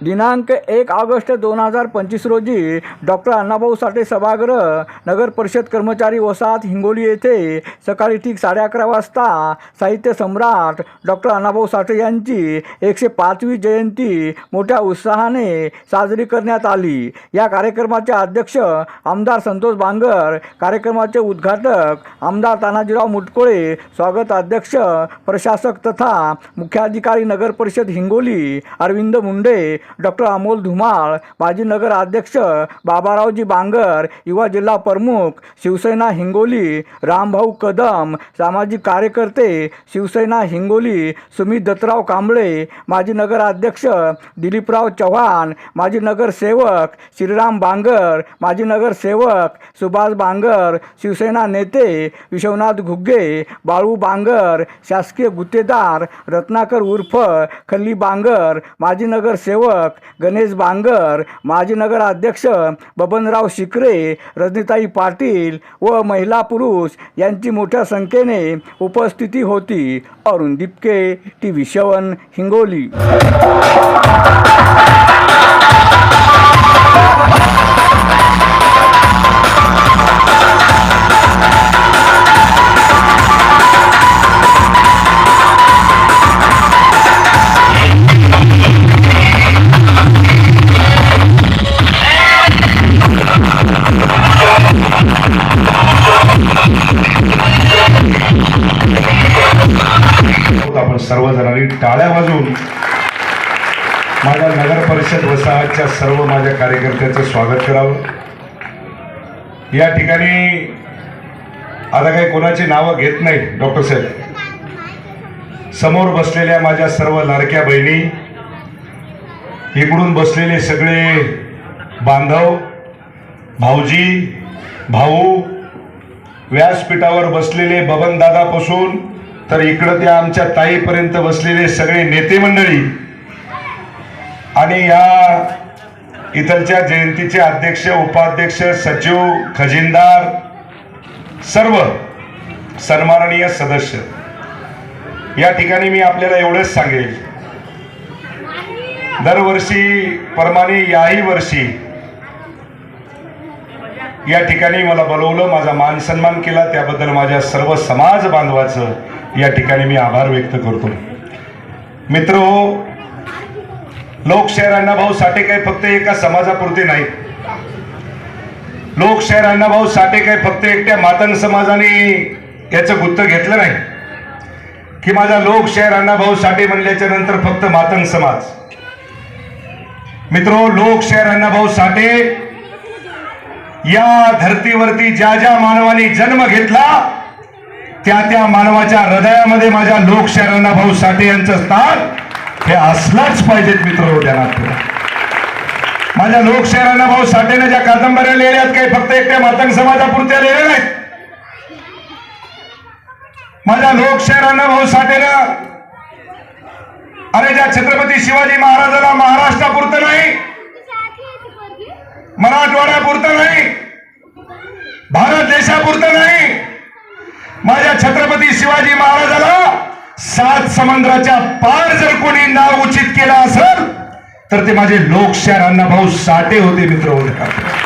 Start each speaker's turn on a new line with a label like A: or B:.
A: दिनांक एक ऑगस्ट दोन हजार पंचवीस रोजी डॉक्टर अण्णाभाऊ साठे सभागृह नगर परिषद कर्मचारी वसाहत हिंगोली येथे सकाळी ठीक साडे अकरा वाजता साहित्य सम्राट डॉक्टर अण्णाभाऊ साठे यांची एकशे पाचवी जयंती मोठ्या उत्साहाने साजरी करण्यात आली. या कार्यक्रमाचे अध्यक्ष आमदार संतोष बांगर कार्यक्रमाचे उद्घाटक आमदार तानाजीराव मुटकोळे स्वागत अध्यक्ष प्रशासक तथा मुख्याधिकारी नगर परिषद हिंगोली अरविंद मुंडे डॉक्टर अमोल धुमाळ माजी नगर अध्यक्ष बाबारावजी बांगर युवा जिल्हा प्रमुख शिवसेना हिंगोली रामभाऊ कदम सामाजिक कार्यकर्ते शिवसेना हिंगोली सुमित दत्तराव कांबळे माजी नगर अध्यक्ष दिलीपराव चव्हाण माजी नगरसेवक श्रीराम बांगर माजी नगरसेवक सुभाष बांगर शिवसेना नेते विश्वनाथ घुग्गे बाळू बांगर शासकीय गुत्तेदार रत्नाकर उर्फ खल्ली बांगर माजी नगरसेवक गणेश बांगर माजी नगर अध्यक्ष बबनराव शिकरे रजनीताई पाटील व महिला पुरुष यांची मोठ्या संख्येने उपस्थिती होती. Arun Dipke T V seven Hingoli.
B: सर्वजणांनी टाळ्या वाजवून माझ्या नगर परिषद वसाहतच्या सर्व माझ्या कार्यकर्त्यांचं स्वागत करावं. या ठिकाणी आता काही कोणाची नावं घेत नाही डॉक्टर साहेब. समोर बसलेल्या माझ्या सर्व लाडक्या बहिणी इकडून बसलेले सगळे बांधव भाऊजी भाऊ व्यासपीठावर बसलेले बबनदादापासून तर इकडं त्या आमच्या ताईपर्यंत बसलेले सगळे नेते मंडळी आणि या इथलच्या जयंतीचे अध्यक्ष उपाध्यक्ष सचिव खजिनदार सर्व सन्माननीय सदस्य. या ठिकाणी मी आपल्याला एवढंच सांगेल. दरवर्षी प्रमाणे याही वर्षी या ठिकाणी मला बोलवलं माझा मान सन्मान केला त्याबद्दल माझ्या सर्व समाज बांधवाचं या ठिकाणी मी आभार व्यक्त करतो. मित्र लोकशाहीर अण्णाभाऊ साठे काय फक्त एका समाजापुरते नाही. लोकशाहीर अण्णाभाऊ साठे काय फक्त एकट्या मातंग समाजाने याचं गुत्त घेतलं नाही. की माझा लोकशाहीर अण्णाभाऊ साठे म्हणल्याच्या नंतर फक्त मातंग समाज. मित्रो लोकशाहीर अण्णाभाऊ साठे या धर्तीवरती ज्या ज्या मानवाने जन्म घेतला त्या त्या मानवाच्या हृदयामध्ये माझ्या लोकशाहीरांना भाऊ साठे यांचं स्थान हे असलाच पाहिजेत मित्र ध्यानात माझ्या लोकशाहीरांना भाऊ साठेने ज्या कादंबऱ्या लिहिल्यात काही फक्त एकट्या मातंग समाजापुरत्या लिहिल्या नाहीत. माझ्या लोकशाहीरांना भाऊ साठेनं अरे ज्या छत्रपती शिवाजी महाराजाला महाराष्ट्रापुरतं नाही मराठवाड्यापुरतं नाही भारत देशापुरतं नाही शिवाजी महाराजाला सात समुद्राच्या पार जर कोणी नाव उचित केलं असेल तर ते माझे लोकशाहीर अण्णाभाऊ साठे होते मित्र होते